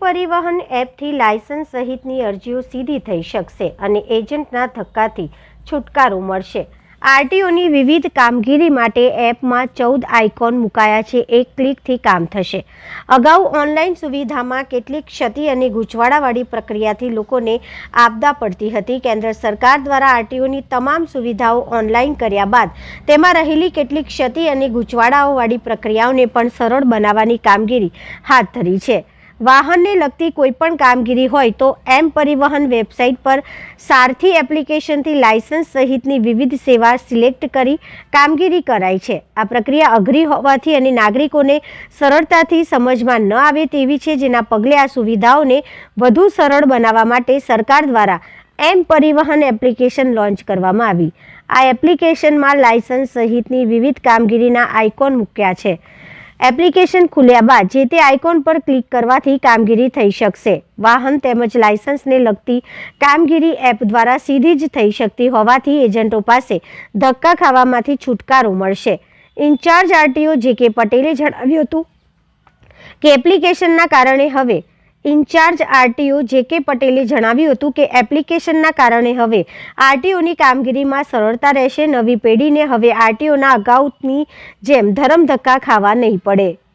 પરિવહન એપથી લાયસન્સ સહિતની અરજીઓ સીધી થઈ શકશે અને એજન્ટના ધક્કાથી છુટકારો મળશે. આરટીઓની વિવિધ કામગીરી માટે એપમાં ચૌદ આઇકોન મુકાયા છે. એક ક્લિકથી કામ થશે. અગાઉ ઓનલાઈન સુવિધામાં કેટલીક ક્ષતિ અને ગૂંચવાડાવાળી પ્રક્રિયાથી લોકોને આપદા પડતી હતી. કેન્દ્ર સરકાર દ્વારા આરટીઓની તમામ સુવિધાઓ ઓનલાઈન કર્યા બાદ તેમાં રહેલી કેટલીક ક્ષતિ અને ગૂંચવાડાઓવાળી પ્રક્રિયાઓને પણ સરળ બનાવવાની કામગીરી હાથ ધરી છે. વાહનને લગતી કોઈપણ કામગીરી હોય તો એમ પરિવહન વેબસાઇટ પર સારથી એપ્લિકેશનથી લાયસન્સ સહિતની વિવિધ સેવા સિલેક્ટ કરી કામગીરી કરાય છે. આ પ્રક્રિયા અઘરી હોવાથી અને નાગરિકોને સરળતાથી સમજમાં ન આવે તેવી છે જેના પગલે આ સુવિધાઓને વધુ સરળ બનાવવા માટે સરકાર દ્વારા એમ પરિવહન એપ્લિકેશન લોન્ચ કરવામાં આવી. આ એપ્લિકેશનમાં લાયસન્સ સહિતની વિવિધ કામગીરીના આઇકોન મૂક્યા છે. એપ્લિકેશન ખુલ્યા બાદ જે તે આઇકોન પર ક્લિક કરવાથી કામગીરી થઈ શકશે. વાહન તેમજ લાયસન્સને લગતી કામગીરી એપ દ્વારા સીધી જ થઈ શકતી હોવાથી એજન્ટો પાસે ધક્કા ખાવામાંથી છુટકારો મળશે. ઇન્ચાર્જ આરટીઓ જે કે પટેલે જણાવ્યું હતું કે એપ્લિકેશનના કારણે હવે ઇન્ચાર્જ આરટીઓ જે કે પટેલે જણાવ્યું હતું કે એપ્લિકેશનના કારણે હવે આરટીઓની કામગીરીમાં સરળતા રહેશે. નવી પેઢીને હવે આરટીઓના અગાઉની જેમ ધરમધક્કા ખાવા નહીં પડે.